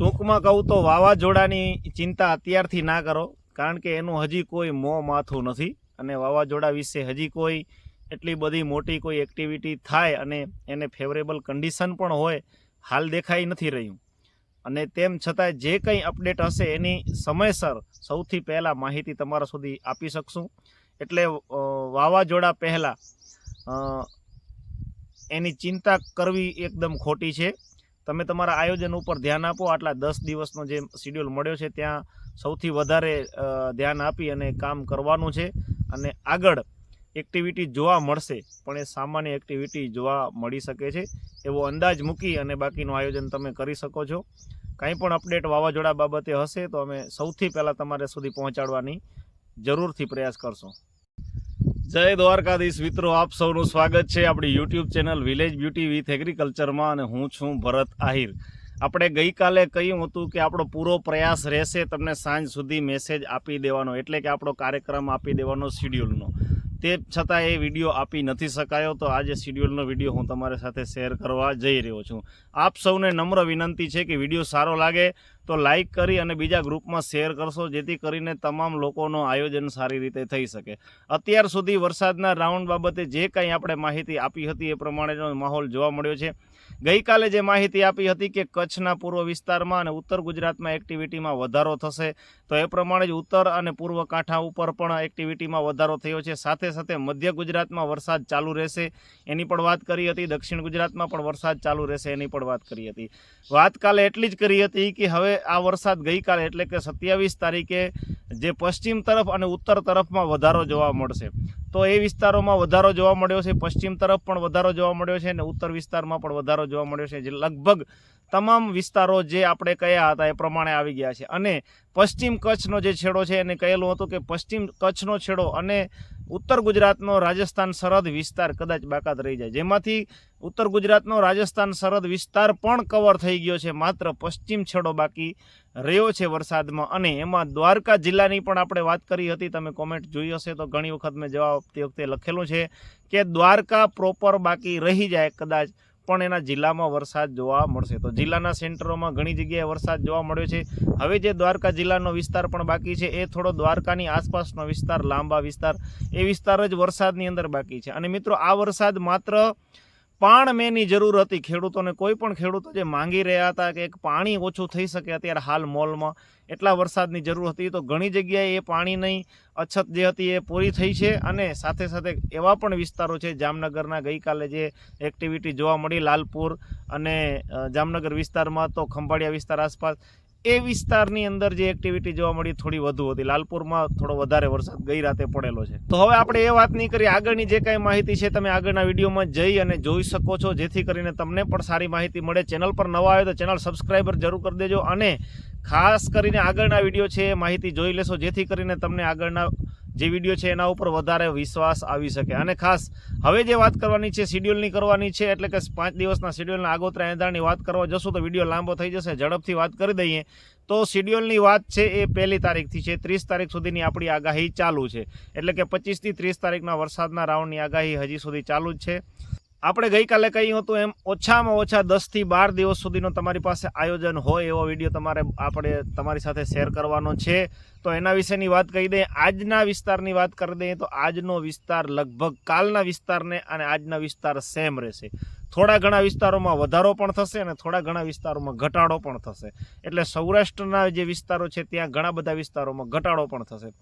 ટૂંકમાં કહું તો વાવાઝોડાની ચિંતા અત્યારથી ના કરો, કારણ કે એનું હજી કોઈ મોં માથું નથી અને વાવાઝોડા વિશે હજી કોઈ એટલી બધી મોટી કોઈ એક્ટિવિટી થાય અને એને ફેવરેબલ કન્ડિશન પણ હોય, હાલ દેખાઈ નથી રહ્યું. અને તેમ છતાં જે કંઈ અપડેટ હશે એની સમયસર સૌથી પહેલાં માહિતી તમારા સુધી આપી શકશું. એટલે વાવાઝોડા પહેલાં એની ચિંતા કરવી એકદમ ખોટી છે. તમે તમારા આયોજન ઉપર ધ્યાન આપો. આટલા દસ દિવસનો જે શિડ્યુલ મળ્યો છે, ત્યાં સૌથી વધારે ધ્યાન આપી અને કામ કરવાનું છે. અને આગળ એક્ટિવિટી જોવા મળશે, પણ એ સામાન્ય એક્ટિવિટી જોવા મળી શકે છે. એવો અંદાજ મૂકી અને બાકીનું આયોજન તમે કરી શકો છો. કાંઈ પણ અપડેટ વાવાઝોડા બાબતે હશે તો અમે સૌથી પહેલાં તમારે સુધી પહોંચાડવાની જરૂરથી પ્રયાસ કરશું. જય દ્વારકાધીશ મિત્રો, આપ સૌનું સ્વાગત છે આપણી YouTube channel village beauty with એગ્રીકલ્ચરમાં અને હું છું ભરત આહિર. આપણે ગઈકાલે કહ્યું હતું કે આપણો પૂરો પ્રયાસ રહેશે, તમને સાંજ સુધી મેસેજ આપી દેવાનો, એટલે કે આપણો કાર્યક્રમ આપી દેવાનો શિડ્યુલનો તે છતાં એ વીડિયો આપી નથી શકાયો. તો આજે શિડ્યુલનો વીડિયો હું તમારી સાથે શેર કરવા જઈ રહ્યો છું. આપ સૌને નમ્ર વિનંતી છે કે વીડિયો સારો લાગે તો લાઈક કરી અને બીજા ગ્રુપમાં શેર કરશો, જેથી કરીને તમામ લોકોનું આયોજન સારી રીતે થઈ શકે. અત્યાર સુધી વરસાદના રાઉન્ડ બાબતે જે કંઈ આપણે માહિતી આપી હતી એ પ્રમાણેનો માહોલ જોવા મળ્યો છે. ગઈકાલે જે માહિતી આપી હતી કે કચ્છના પૂર્વ વિસ્તારમાં અને ઉત્તર ગુજરાતમાં એક્ટિવિટીમાં વધારો થશે, તો એ પ્રમાણે જ ઉત્તર અને પૂર્વ કાંઠા ઉપર પણ એક્ટિવિટીમાં વધારો થયો છે. સાથે સાથે મધ્ય ગુજરાતમાં વરસાદ ચાલુ રહેશે એની પણ વાત કરી હતી. દક્ષિણ ગુજરાતમાં પણ વરસાદ ચાલુ રહેશે એની પણ વાત કરી હતી. વાત કાલે એટલી જ કરી હતી કે હવે આ વરસાદ ગઈકાલે એટલે કે સત્યાવીસ તારીખે જે પશ્ચિમ તરફ અને ઉત્તર તરફમાં વધારો જોવા મળશે. તો એ વિસ્તારોમાં વધારો જોવા મળ્યો છે. પશ્ચિમ તરફ પણ વધારો જોવા મળ્યો છે અને ઉત્તર વિસ્તારમાં પણ વધારો જોવા મળ્યો છે. જે લગભગ તમામ વિસ્તારો જે આપણે કયા હતા એ પ્રમાણે આવી ગયા છે. અને પશ્ચિમ કચ્છનો જે છેડો છે એને કહેલું હતું કે પશ્ચિમ કચ્છનો છેડો અને ઉત્તર ગુજરાતનો રાજસ્થાન સરહદ વિસ્તાર કદાચ બાકાત રહી જાય. જેમાંથી ઉત્તર ગુજરાતનો રાજસ્થાન સરહદ વિસ્તાર પણ કવર થઈ ગયો છે. માત્ર પશ્ચિમ છેડો બાકી રહ્યો છે વરસાદમાં. અને એમાં દ્વારકા જિલ્લાની પણ આપણે વાત કરી હતી. તમે કોમેન્ટ જોઈ હશે તો ઘણી વખત મેં જવાબ આપતી વખતે લખેલું છે કે દ્વારકા પ્રોપર બાકી રહી જાય કદાચ પણ એના જિલ્લામાં વરસાદ જોવા મળશે. તો જિલ્લાના સેન્ટરોમાં ઘણી જગ્યાએ વરસાદ જોવા મળ્યો છે. હવે જે દ્વારકા જિલ્લાનો વિસ્તાર પણ બાકી છે, એ થોડો દ્વારકાની આસપાસનો વિસ્તાર, લાંબા વિસ્તાર, એ વિસ્તાર જ વરસાદની અંદર બાકી છે. અને મિત્રો, આ વરસાદ માત્ર પાણ મેની જરૂર હતી. ખેડૂતોને કોઈ પણ ખેડૂતો જે માંગી રહ્યા હતા કે એક પાણી ઓછું થઈ શકે, અત્યારે હાલ મોલમાં એટલા વરસાદની જરૂર હતી. તો ઘણી જગ્યાએ એ પાણીની અછત જે હતી એ પૂરી થઈ છે અને સાથે સાથે એવા પણ વિસ્તારો છે, જામનગરના ગઈકાલે જે એક્ટિવિટી જોવા મળી, લાલપુર અને જામનગર વિસ્તારમાં તો ખંભાળિયા વિસ્તાર આસપાસ એ વિસ્તારની અંદર જે એક્ટિવિટી જોવા મળી થોડી વધુ હતી. લાલપુરમાં થોડો વધારે વરસાદ ગઈ રાતે પડેલો છે. તો હવે આપણે એ વાત નહીં કરીએ. આગળની જે કાંઈ માહિતી છે તમે આગળના વિડીયોમાં જઈ અને જોઈ શકો છો. જેથી કરીને તમને પણ સારી માહિતી મળે. ચેનલ પર નવા આવે તો ચેનલ સબસ્ક્રાઈબર જરૂર કરી દેજો અને ખાસ કરીને આગળના વીડિયો છે એ માહિતી જોઈ લેશો. જેથી કરીને તમને આગળના જે વીડિયો છે એના ઉપર વધારે વિશ્વાસ આવી શકે. અને ખાસ, હવે જે વાત કરવાની છે શિડ્યુલની કરવાની છે, એટલે કે પાંચ દિવસના શિડ્યુલના આગોતરા એંધાણની વાત કરવા જશું તો વીડિયો લાંબો થઈ જશે, ઝડપથી વાત કરી દઈએ. તો શિડ્યુલની વાત છે એ પહેલી તારીખથી છે, ત્રીસ તારીખ સુધીની આપણી આગાહી ચાલુ છે. એટલે કે પચીસથી ત્રીસ તારીખના વરસાદના રાઉન્ડની આગાહી હજી સુધી ચાલુ જ છે. આપણે ગઈકાલે કહ્યું હતું એમ, ઓછામાં ઓછા દસથી બાર દિવસ સુધીનો તમારી પાસે આયોજન હોય એવો વીડિયો તમારે આપણે તમારી સાથે શેર કરવાનો છે. તો એના વિશેની વાત કહી દઈએ, આજના વિસ્તારની વાત કરી દઈએ તો આજનો વિસ્તાર લગભગ કાલના વિસ્તારને અને આજના વિસ્તાર સેમ રહેશે. થોડા ઘણા વિસ્તારોમાં વધારો પણ થશે અને થોડા ઘણા વિસ્તારોમાં ઘટાડો પણ થશે. એટલે સૌરાષ્ટ્રના જે વિસ્તારો છે, ત્યાં ઘણા બધા વિસ્તારોમાં ઘટાડો પણ થશે.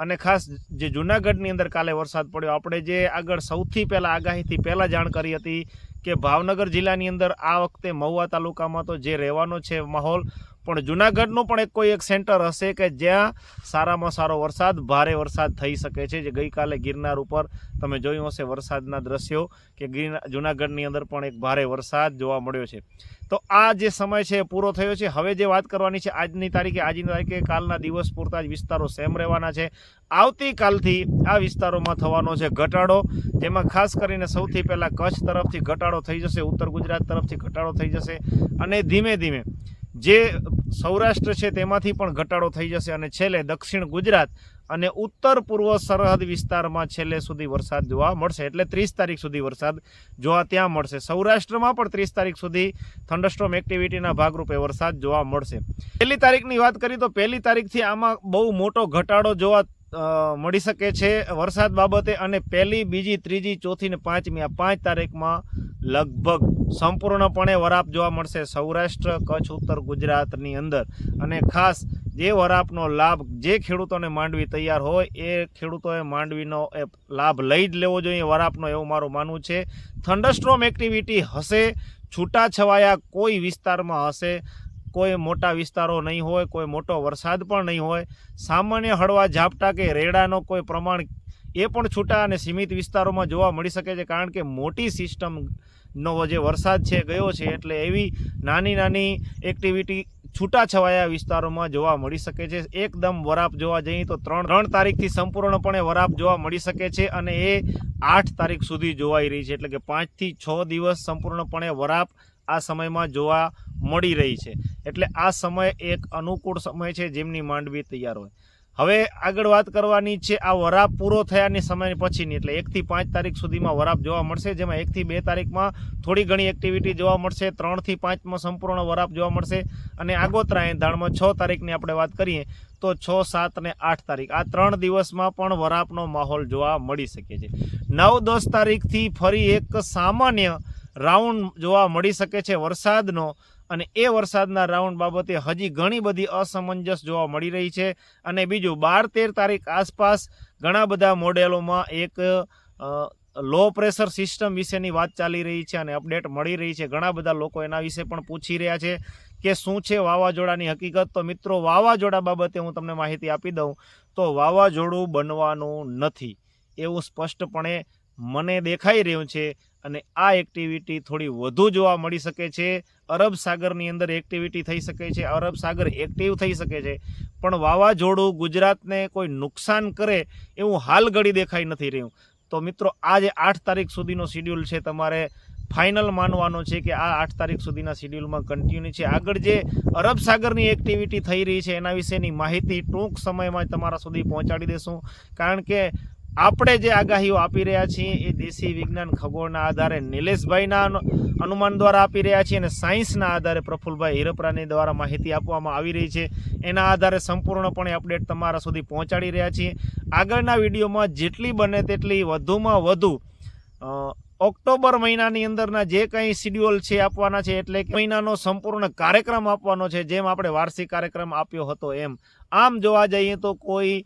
અને ખાસ જે જુનાગઢની અંદર કાલે વરસાદ પડ્યો, આપણે જે આગળ સૌથી પહેલાં આગાહીથી પહેલાં જાણ કરી હતી કે ભાવનગર જિલ્લાની અંદર આ વખતે મહુવા તાલુકામાં તો જે રહેવાનો છે માહોલ પણ જુનાગઢનું પણ એક કોઈ એક સેન્ટર હશે કે જ્યાં સારામાં સારો વરસાદ, ભારે વરસાદ થઈ શકે છે, જે ગઈકાલે ગિરનાર ઉપર તમે જોયું હશે વરસાદના દ્રશ્યો કે ગિરનાર જુનાગઢની અંદર પણ એક ભારે વરસાદ જોવા મળ્યો છે. તો આ જે સમય છે એ પૂરો થયો છે. હવે જે વાત કરવાની છે આજની તારીખે આજની તારીખે કાલના દિવસ પૂરતા જ વિસ્તારો સેમ રહેવાના છે. આવતીકાલથી આ વિસ્તારોમાં થવાનો છે ઘટાડો, જેમાં ખાસ કરીને સૌથી પહેલાં કચ્છ તરફથી ઘટાડો થઈ જશે, ઉત્તર ગુજરાત તરફથી ઘટાડો થઈ જશે અને ધીમે ધીમે જે સૌરાષ્ટ્ર છે તેમાંથી પણ ઘટાડો થઈ જશે અને છેલ્લે દક્ષિણ ગુજરાત અને ઉત્તર પૂર્વ સરહદ વિસ્તારમાં છેલ્લે સુધી વરસાદ જોવા મળશે. એટલે ત્રીસ તારીખ સુધી વરસાદ જોવા ત્યાં મળશે. સૌરાષ્ટ્રમાં પણ ત્રીસ તારીખ સુધી થંડરસ્ટ્રોમ એક્ટિવિટીના ભાગરૂપે વરસાદ જોવા મળશે. પહેલી તારીખની વાત કરીએ તો પહેલી તારીખથી આમાં બહુ મોટો ઘટાડો જોવા મળી શકે છે વરસાદ બાબતે અને પહેલી, બીજી, ત્રીજી, ચોથી ને પાંચમી આ પાંચ તારીખમાં લગભગ સંપૂર્ણપણે વરાપ જોવા મળશે સૌરાષ્ટ્ર, કચ્છ, ઉત્તર ગુજરાતની અંદર. અને ખાસ જે વરાપનો લાભ જે ખેડૂતોને માંડવી તૈયાર હોય એ ખેડૂતોએ માંડવીનો એ લાભ લઈ જ લેવો જોઈએ. વરાપનો એવું મારું માનવું છે. થંડરસ્ટ્રોમ એક્ટિવિટી હશે, છૂટાછવાયા કોઈ વિસ્તારમાં હશે કોઈ મોટા વિસ્તારો નહીં હોય, કોઈ મોટો વરસાદ પણ નહીં હોય, સામાન્ય હળવા ઝાપટા કે રેડાનો કોઈ પ્રમાણ એ પણ છૂટા અને સીમિત વિસ્તારોમાં જોવા મળી શકે છે, કારણ કે મોટી સિસ્ટમ નો જે વરસાદ છે, ગયો છે, એટલે એવી નાની નાની એક્ટિવિટી છૂટાછવાયા વિસ્તારોમાં જોવા મળી શકે છે. એકદમ વરાપ જોવા જઈએ તો ત્રણ ત્રણ તારીખથી સંપૂર્ણપણે વરાપ જોવા મળી શકે છે અને એ આઠ તારીખ સુધી જોવાઈ રહી છે, એટલે કે પાંચથી છ દિવસ સંપૂર્ણપણે વરાપ આ સમયમાં જોવા મળી રહી છે. એટલે આ સમય એક અનુકૂળ સમય છે જેમની માંડવી તૈયાર હોય. હવે આગળ વાત કરવાની છે આ વરાપ પૂરો થયાની સમય પછીની. એટલે એકથી પાંચ તારીખ સુધીમાં વરાપ જોવા મળશે. જેમાં એકથી બે તારીખમાં થોડી ઘણી એક્ટિવિટી જોવા મળશે. ત્રણથી પાંચમાં સંપૂર્ણ વરાપ જોવા મળશે. અને આગોતરા એંધાણમાં છ તારીખની આપણે વાત કરીએ તો છ, સાત અને આઠ તારીખ. આ ત્રણ દિવસમાં પણ વરાપનો માહોલ જોવા મળી શકે છે. નવ દસ તારીખથી ફરી એક સામાન્ય રાઉન્ડ જોવા મળી શકે છે વરસાદનો અને એ વરસાદના રાઉન્ડ બાબતે હજી ઘણી બધી અસમંજસ જોવા મળી રહી છે. અને બીજું, બાર તેર તારીખ આસપાસ ઘણા બધા મોડેલોમાં એક લો પ્રેશર સિસ્ટમ વિશેની વાત ચાલી રહી છે અને અપડેટ મળી રહી છે. ઘણા બધા લોકો એના વિશે પણ પૂછી રહ્યા છે કે શું છે વાવાઝોડાની હકીકત? તો મિત્રો, વાવાઝોડા બાબતે હું તમને માહિતી આપી દઉં તો વાવાઝોડું બનવાનું નથી. એવું સ્પષ્ટપણે મને દેખાઈ રહ્યું છે. અને આ એક્ટિવિટી થોડી વધુ જોવા મળી શકે છે. અરબ સાગરની અંદર એક્ટિવિટી થઈ શકે છે. અરબ સાગર એક્ટિવ થઈ શકે છે. પણ વાવાઝોડું ગુજરાતને કોઈ નુકસાન કરે એવું હાલ ઘડી દેખાઈ નથી રહ્યું. તો મિત્રો આ જે આઠ તારીખ સુધીનો શિડ્યુલ છે તમારે ફાઇનલ માનવાનો છે કે આ આઠ તારીખ સુધીના શિડ્યુલમાં કન્ટિન્યુ છે. આગળ જે અરબ સાગરની એક્ટિવિટી થઈ રહી છે એના વિશેની માહિતી ટૂંક સમયમાં તમારા સુધી પહોંચાડી દેશું. કારણ કે આપણે જે આગાહીઓ આપી રહ્યા છીએ એ દેશી વિજ્ઞાન ખગોળના આધારે નિલેશભાઈના અનુ- અનુમાન દ્વારા આપી રહ્યા છીએ અને સાયન્સના આધારે પ્રફુલભાઈ હિરપરાની દ્વારા માહિતી આપવામાં આવી રહી છે. એના આધારે સંપૂર્ણપણે અપડેટ તમારા સુધી પહોંચાડી રહ્યા છીએ. આગળના વિડીયોમાં જેટલી બને તેટલી વધુમાં વધુ ઓક્ટોબર મહિનાની અંદરના જે કંઈ શિડ્યુઅલ છે આપવાના છે એટલે કે મહિનાનો સંપૂર્ણ કાર્યક્રમ આપવાનો છે, જેમ આપણે વાર્ષિક કાર્યક્રમ આપ્યો હતો એમ. આમ જોવા જઈએ તો કોઈ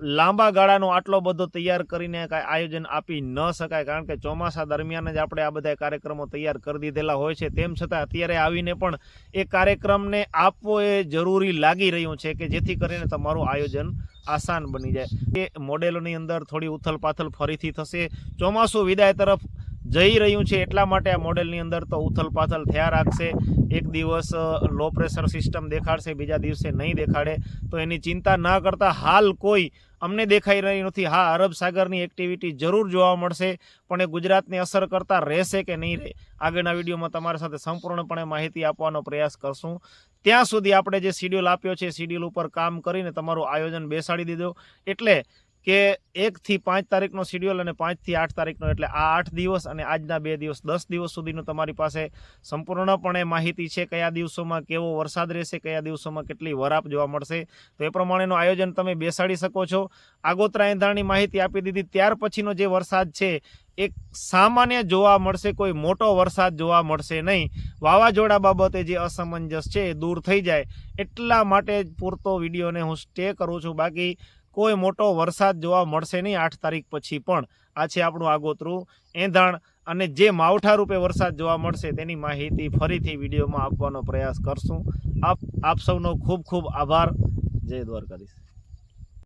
લાંબા ગાળાનો આટલો બધો તૈયાર કરીને કાંઈ આયોજન આપી ન શકાય, કારણ કે ચોમાસા દરમિયાન જ આપણે આ બધા કાર્યક્રમો તૈયાર કરી દીધેલા હોય છે. તેમ છતાં અત્યારે આવીને પણ એ કાર્યક્રમને આપવો એ જરૂરી લાગી રહ્યું છે કે જેથી કરીને તમારું આયોજન આસાન બની જાય. એ મોડેલોની અંદર થોડી ઉથલ પાથલ ફરીથી થશે. ચોમાસું વિદાય તરફ જઈ રહ્યું છે એટલા માટે આ મોડેલની અંદર તો ઉથલ પાથલ થયા રાખશે. એક દિવસ લો પ્રેશર સિસ્ટમ દેખાડશે, બીજા દિવસે નહીં દેખાડે. તો એની ચિંતા ના કરતા હાલ કોઈ અમને દેખાઈ રહી નથી. હા, અરબ સાગરની એક્ટિવિટી જરૂર જોવા મળશે, પણ એ ગુજરાતને અસર કરતા રહેશે કે નહીં રહે? આગળના વિડીયોમાં તમારી સાથે સંપૂર્ણપણે માહિતી આપવાનો પ્રયાસ કરશું. ત્યાં સુધી આપણે જે શિડ્યુલ આપ્યો છે શિડ્યુલ ઉપર કામ કરીને તમારું આયોજન બેસાડી દીધો. એટલે કે એકથી પાંચ તારીખનો શિડ્યુલ અને પાંચથી આઠ તારીખનો, એટલે આ આઠ દિવસ અને આજના બે દિવસ, દસ દિવસ સુધીનું તમારી પાસે સંપૂર્ણપણે માહિતી છે કયા દિવસોમાં કેવો વરસાદ રહેશે, કયા દિવસોમાં કેટલી વરાપ જોવા મળશે. તો એ પ્રમાણેનું આયોજન તમે બેસાડી શકો છો. આગોતરા એંધાણની માહિતી આપી દીધી. ત્યાર પછીનો જે વરસાદ છે, એક સામાન્ય જોવા મળશે, કોઈ મોટો વરસાદ જોવા મળશે નહીં. વાવાઝોડા બાબતે જે અસમંજસ છે એ દૂર થઈ જાય. એટલા માટે પૂરતો વિડીયોને હું સ્ટે કરું છું. બાકી કોઈ મોટો વરસાદ જોવા મળશે નહીં આઠ તારીખ પછી પણ. આ છે આપણું આગોતરું એંધાણ અને જે માવઠા રૂપે વરસાદ જોવા મળશે તેની માહિતી ફરીથી વિડીયોમાં આપવાનો પ્રયાસ કરશું. આપ આપ સૌનો ખૂબ ખૂબ આભાર. જય દ્વારકાધીશ.